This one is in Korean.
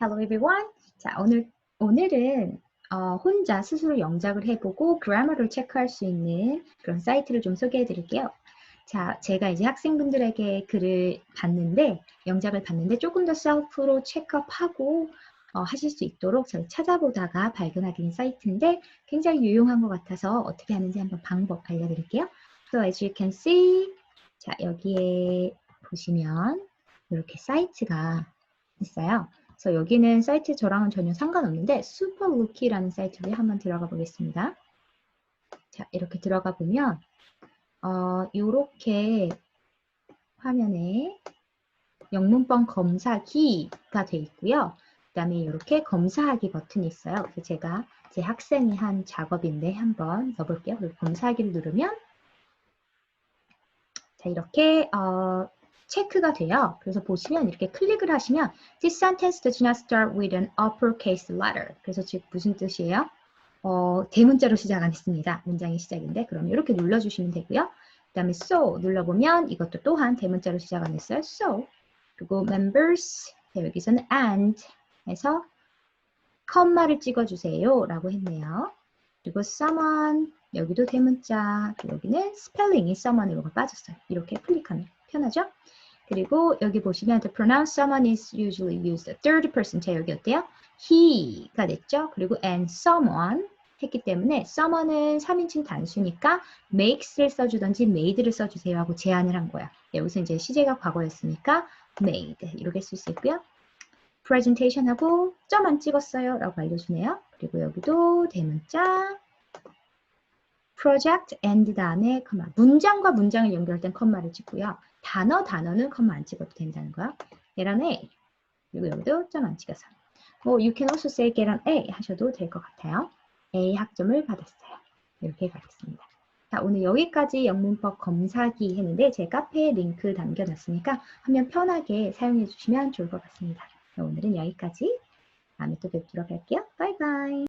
Hello everyone. 자, 오늘 오늘은 어, 혼자 스스로 영작을 해보고 그래머를 체크할 수 있는 그런 사이트를 좀 소개해 드릴게요. 자, 제가 이제 학생분들에게 글을 봤는데, 영작을 봤는데 조금 더 셀프로 체크업하고 어, 하실 수 있도록 제가 찾아보다가 발견하게 된 사이트인데 굉장히 유용한 것 같아서 어떻게 하는지 한번 방법 알려드릴게요. So as you can see, 자, 여기에 보시면 이렇게 사이트가 있어요. 그래서 여기는 사이트 저랑은 전혀 상관없는데 슈퍼루키라는 사이트에 한번 들어가 보겠습니다. 자, 이렇게 들어가 보면 어, 이렇게 화면에 영문법 검사기가 돼 있고요. 그 다음에 이렇게 검사하기 버튼이 있어요. 제가 제 학생이 한 작업인데 한번 넣어볼게요. 검사하기를 누르면 자 이렇게 어, 체크가 돼요. 그래서 보시면 이렇게 클릭을 하시면 This sentence does not start with an uppercase letter. 그래서 즉 무슨 뜻이에요? 어, 대문자로 시작 안 했습니다. 문장의 시작인데 그럼 이렇게 눌러주시면 되고요. 그 다음에 so 눌러보면 이것도 또한 대문자로 시작 안 했어요. so 그리고 members 자, 여기서는 and 해서 컴마를 찍어주세요 라고 했네요. 그리고 someone 여기도 대문자 여기는 스펠링이 someone으로 빠졌어요. 이렇게 클릭하면 편하죠? 그리고 여기 보시면 the pronoun someone is usually used third person 자 여기 어때요? he가 됐죠? 그리고 and someone 했기 때문에 someone은 3인칭 단수니까 makes를 써주던지 made를 써주세요 하고 제안을 한 거야. 여기서 이제 시제가 과거였으니까 made 이렇게 쓸 수 있고요. presentation 하고 점 안 찍었어요 라고 알려주네요. 그리고 여기도 대문자 project and 다음에 컴마 문장과 문장을 연결할 땐 컴마를 찍고요. 단어 단어는 컴마 안 찍어도 된다는 거야. an A 그리고 여기도 점 안 찍어서 뭐 you can also say an A 하셔도 될 것 같아요. A 학점을 받았어요. 이렇게 가겠습니다. 자, 오늘 여기까지 영문법 검사기 했는데 제 카페에 링크 남겨놨으니까 화면 편하게 사용해 주시면 좋을 것 같습니다. 오늘은 여기까지. 다음에 또 뵙도록 할게요. 바이바이.